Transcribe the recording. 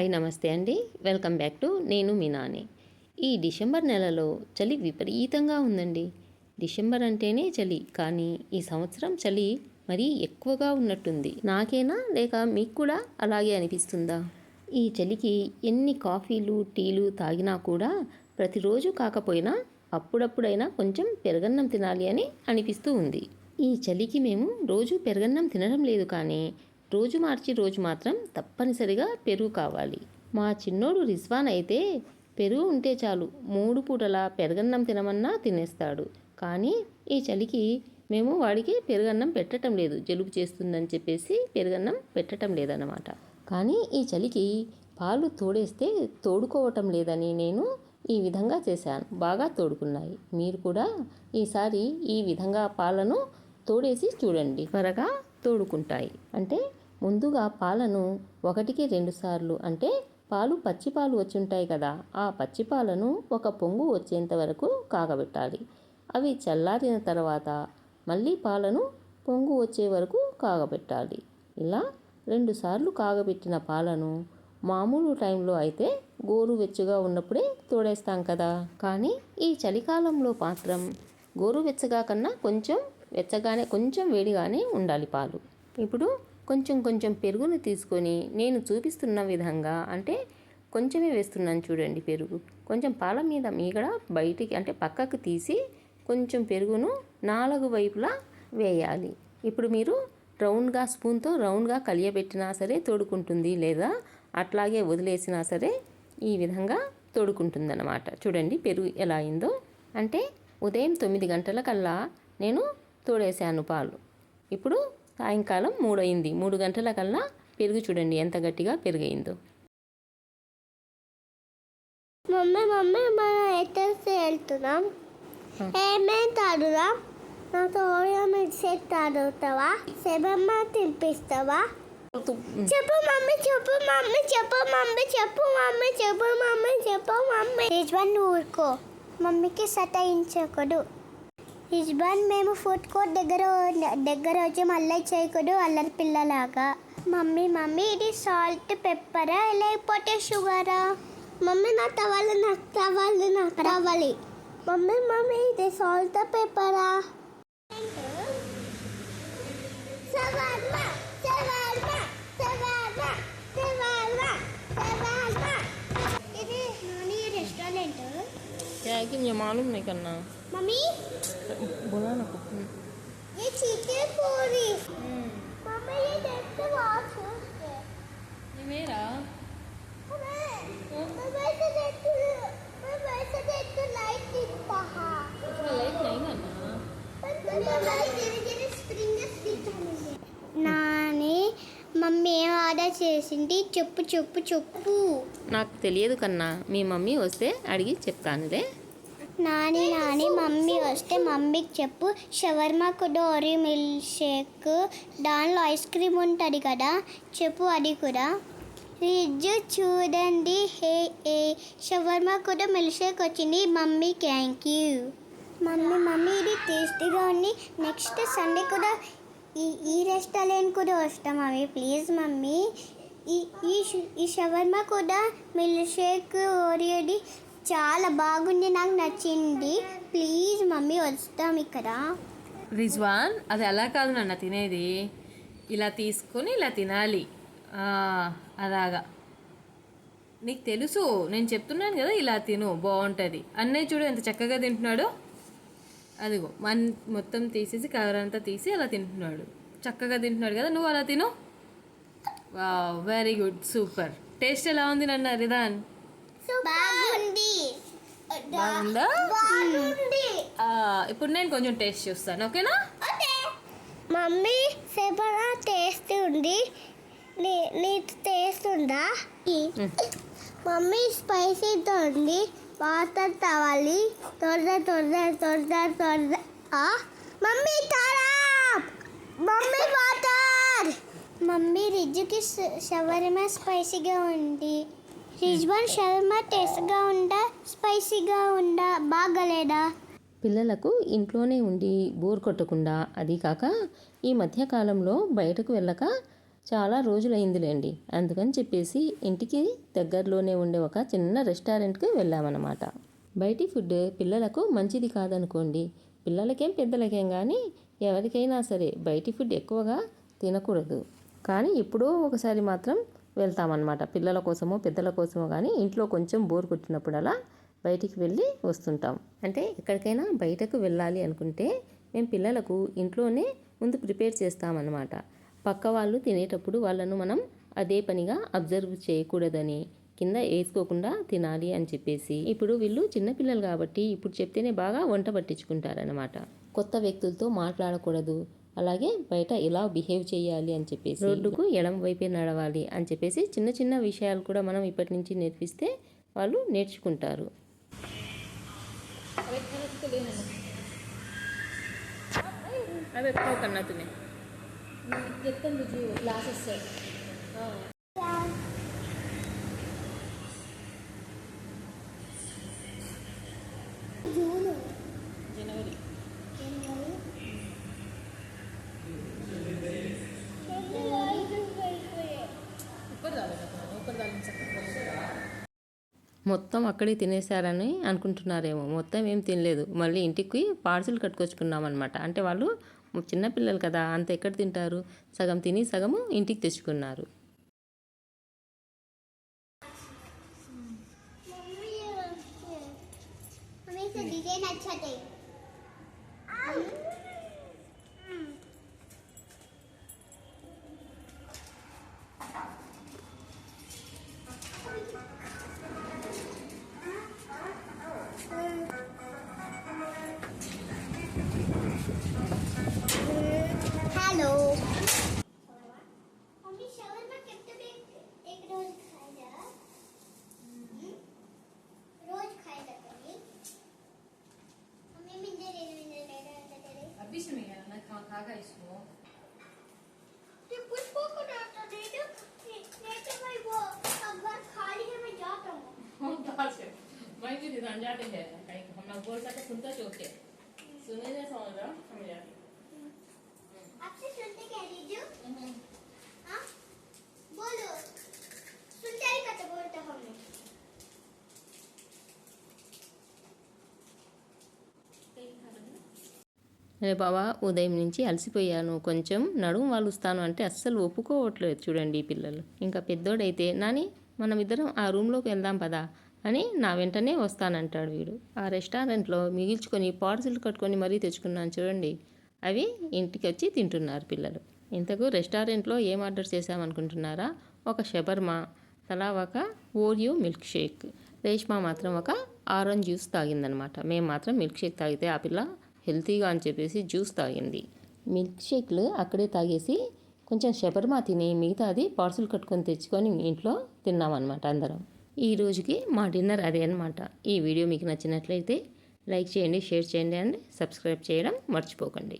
Hi నమస్తే అండి. Welcome back to నేను మీ నాని. ఈ డిసెంబర్ నెలలో చలి విపరీతంగా ఉందండి. డిసెంబర్ అంటేనే చలి కానీ ఈ సంవత్సరం చలి మరీ ఎక్కువగా ఉన్నట్టుంది. నాకేనా లేక మీకు కూడా అలాగే అనిపిస్తుందా? ఈ చలికి ఎన్ని కాఫీలు టీలు తాగినా కూడా ప్రతిరోజు కాకపోయినా అప్పుడప్పుడైనా కొంచెం పెరగన్నం తినాలి అని అనిపిస్తూ ఉంది. ఈ చలికి మేము రోజు పెరగన్నం తినడం లేదు కానీ రోజు మార్చి రోజు మాత్రం తప్పనిసరిగా పెరుగు కావాలి. మా చిన్నోడు రిజ్వాన్ అయితే పెరుగు ఉంటే చాలు మూడు పూటలా పెరగన్నం తినమన్నా తినేస్తాడు. కానీ ఈ చలికి మేము వాడికి పెరుగన్నం పెట్టడం లేదు జలుబు చేస్తుందని చెప్పేసి పెరుగన్నం పెట్టడం లేదన్నమాట. కానీ ఈ చలికి పాలు తోడేస్తే తోడుకోవటం లేదని నేను ఈ విధంగా చేశాను. బాగా తోడుకున్నాయి. మీరు కూడా ఈసారి ఈ విధంగా పాలను తోడేసి చూడండి. త్వరగా తోడుకుంటాయి. అంటే ముందుగా పాలను ఒకటికి రెండు సార్లు అంటే పాలు పచ్చి పాలు కదా ఆ పచ్చి పాలను ఒక పొంగు వచ్చేంత వరకు కాగబెట్టాలి. అవి చల్లారిన తర్వాత మళ్ళీ పాలను పొంగు వచ్చే వరకు కాగబెట్టాలి. ఇలా రెండుసార్లు కాగబెట్టిన పాలను మామూలు టైంలో అయితే గోరువెచ్చగా ఉన్నప్పుడే తోడేస్తాం కదా. కానీ ఈ చలికాలంలో మాత్రం గోరువెచ్చగా కన్నా కొంచెం వెచ్చగానే కొంచెం వేడిగానే ఉండాలి పాలు. ఇప్పుడు కొంచెం కొంచెం పెరుగును తీసుకొని నేను చూపిస్తున్న విధంగా అంటే కొంచెమే వేస్తున్నాను చూడండి పెరుగు. కొంచెం పాల మీద మీగడ బయటికి అంటే పక్కకు తీసి కొంచెం పెరుగును నాలుగు వైపులా వేయాలి. ఇప్పుడు మీరు రౌండ్గా స్పూన్తో రౌండ్గా కలియబెట్టినా సరే తోడుకుంటుంది లేదా అట్లాగే వదిలేసినా సరే ఈ విధంగా తోడుకుంటుందన్నమాట. చూడండి పెరుగు ఎలా అయిందో. అంటే ఉదయం తొమ్మిది గంటలకల్లా నేను తోడేశాను పాలు. ఇప్పుడు సాయంకాలం మూడు అయింది మూడు గంటల కల్లా పెరుగు చూడండి ఎంత గట్టిగా పెరుగైందో మమ్మీ మమ్మీ మనం ఎట్టేసి వెళ్తున్నాం? ఏమేం తాడుదాం నాతో ఓరియో మిల్క్ తాడుతావా సెబమ్మ తినిపిస్తావా? చెప్పు మమ్మీ చెప్పు మమ్మీ చెప్పు మమ్మీ చెప్పు మమ్మీ చెప్పు మమ్మీ చెప్పు మమ్మీ. యజమాన్ ఊరుకో. మమ్మీకి సతాయించకూడదు. యజమాన్ మేము ఫుడ్ కోర్ట్ దగ్గర దగ్గర వచ్చి మళ్ళీ చేయకూడదు అల్లరి పిల్లలాగా. మమ్మీ మమ్మీ ఇది సాల్ట్ పెప్పరా లేకపోతే షుగరా మమ్మీ నా తవ్వాలి నాకు తవాలి నాకు తవాలి మమ్మీ మమ్మీ ఇది సాల్ట్ పెప్పరా ఇది నాని రెస్టారెంట్ क्या मुझे मालूम नहीं करना मम्मी बोला ना ये चिकन पूरी मम्मी ये देखते वॉच है ये मेरा मैं वैसे देखती मैं वैसे देखती लाइट दिखता है लाइट नहीं करना నాని మమ్మీ ఏం ఆర్డర్ చేసింది చెప్పు చెప్పు చెప్పు నాకు తెలియదు కన్నా మీ మమ్మీ వస్తే అడిగి చెప్తానులే నాని నాని మమ్మీ వస్తే మమ్మీకి చెప్పు. షవర్మాకు కూడా మిల్క్ షేక్ దానిలో ఐస్ క్రీమ్ ఉంటుంది కదా చెప్పు అది కూడా. ఫ్రిడ్జ్ చూడండి. హే ఏ. షవర్మా కూడా మిల్క్ షేక్ వచ్చింది. Mummy thank you. Mummy mummy ఇది టేస్టీగా ఉంది. నెక్స్ట్ సండే కూడా ఈ ఈ రెస్టారెంట్ కూడా వస్తాం అవి ప్లీజ్ మమ్మీ. ఈ ఈ ఈ షవర్మా కూడా మిల్క్ షేక్ ఓరియోది చాలా బాగుంది నాకు నచ్చింది. ప్లీజ్ మమ్మీ వస్తాం ఇక్కడ. రిజ్వాన్ అది అలా కాదు నాన్న తినేది. ఇలా తీసుకొని ఇలా తినాలి. అలాగా. నీకు తెలుసు నేను చెప్తున్నాను కదా ఇలా తిను బాగుంటుంది. అన్నయ్య చూడు ఎంత చక్కగా తింటున్నాడు. అదిగో మన్ మొత్తం తీసేసి కవర్ అంతా తీసి అలా తింటున్నాడు. చక్కగా తింటున్నాడు కదా నువ్వు అలా తిను? వా వెరీ గుడ్ సూపర్ టేస్ట్ ఎలా ఉంది నన్న రిదాన్? బాగుంది. బాగుందా. ఇప్పుడు నేను కొంచెం టేస్ట్ చూస్తాను ఓకేనా? మమ్మీ సేపనా టేస్ట్ ఉంది. నీ నీ టేస్ట్ ఉందా? మమ్మీ స్పైసీతో ఉంది. వాటర్ కావాలి త్వరగా త్వరగా త్వరగా త్వరగా ఆ? మమ్మీ తారా మమ్మీ వాటర్. మమ్మీ రిజ్జుకి షవర్మా స్పైసీగా ఉంది. రిజ్వాన్ శర్మ టేస్ట్గా ఉందా స్పైసీగా ఉందా బాగలేదా? పిల్లలకు ఇంట్లోనే ఉండి బోర్ కొట్టకుండా అది కాక ఈ మధ్యకాలంలో బయటకు వెళ్ళక చాలా రోజులైందిలేండి. అందుకని చెప్పేసి ఇంటికి దగ్గరలోనే ఉండే ఒక చిన్న రెస్టారెంట్కి వెళ్ళామన్నమాట. బయటి ఫుడ్ పిల్లలకు మంచిది కాదనుకోండి. పిల్లలకేం పెద్దలకేం కానీ ఎవరికైనా సరే బయటి ఫుడ్ ఎక్కువగా తినకూడదు. కానీ ఎప్పుడో ఒకసారి మాత్రం వెళ్తామన్నమాట. పిల్లల కోసమో పెద్దల కోసమో కానీ ఇంట్లో కొంచెం బోర్ కొట్టినప్పుడల్లా బయటికి వెళ్ళి వస్తుంటాం. అంటే ఎక్కడికైనా బయటకు వెళ్ళాలి అనుకుంటే మేము పిల్లలకు ఇంట్లోనే ముందు ప్రిపేర్ చేస్తామన్నమాట. పక్క వాళ్ళు తినేటప్పుడు వాళ్ళను మనం అదే పనిగా అబ్జర్వ్ చేయకూడదని కింద వేసుకోకుండా తినాలి అని చెప్పేసి. ఇప్పుడు వీళ్ళు చిన్నపిల్లలు కాబట్టి ఇప్పుడు చెప్తేనే బాగా వంట పట్టించుకుంటారనమాట కొత్త వ్యక్తులతో మాట్లాడకూడదు. అలాగే బయట ఇలా బిహేవ్ చేయాలి అని చెప్పేసి రోడ్డుకు ఎడం వైపే నడవాలి అని చెప్పేసి చిన్న చిన్న విషయాలు కూడా మనం ఇప్పటి నుంచి నేర్పిస్తే వాళ్ళు నేర్చుకుంటారు. అదే కన్నా చెప్తాను క్లాసెస్ మొత్తం అక్కడే తినేశారని అనుకుంటున్నారేమో మొత్తం ఏం తినలేదు మళ్ళీ ఇంటికి పార్సిల్ కట్టుకొచ్చుకున్నామన్నమాట అంటే వాళ్ళు చిన్నపిల్లలు కదా అంత ఎక్కడ తింటారు సగం తిని సగము ఇంటికి తెచ్చుకున్నారు డిజైన్ 미심이라는 강화가 있어. कुछ को डॉक्टर दे दो नहीं तो मैं वो अंबर खाली है मैं जाता हूँ हम तो आज मैं भी दिखाने जाते हैं कहीं हम लोग बोल सकते सुनते चोके అరే బాబా ఉదయం నుంచి అలసిపోయాను. కొంచెం నడుము వాలుస్తాను అంటే అస్సలు ఒప్పుకోవట్లేదు చూడండి ఈ పిల్లలు. ఇంకా పెద్దోడైతే నాని మనం ఇద్దరం ఆ రూమ్లోకి వెళ్దాం పదా అని నా వెంటనే వస్తానంటాడు వీడు. ఆ రెస్టారెంట్లో మిగిల్చుకొని పార్సిల్ కట్టుకొని మరీ తెచ్చుకున్నాను చూడండి. అవి ఇంటికి వచ్చి తింటున్నారు పిల్లలు. ఇంతకు రెస్టారెంట్లో ఏం ఆర్డర్ చేశామనుకుంటున్నారా? ఒక షబర్మా తలా ఒక ఓరియో మిల్క్ షేక్. రేష్మా మాత్రం ఒక ఆరెంజ్ జ్యూస్ తాగిందనమాట. మేము మాత్రం మిల్క్ షేక్ తాగితే ఆ పిల్ల హెల్తీగా అని చెప్పేసి జ్యూస్ తాగింది. మిల్క్ షేక్లు అక్కడే తాగేసి కొంచెం షబర్మా తిని మిగతాది పార్సల్ కట్టుకొని తెచ్చుకొని ఇంట్లో తిన్నామన్నమాట అందరం. ఈ రోజుకి మా డిన్నర్ అదే అనమాట ఈ వీడియో మీకు నచ్చినట్లయితే లైక్ చేయండి షేర్ చేయండి అండ్ సబ్స్క్రైబ్ చేయడం మర్చిపోకండి.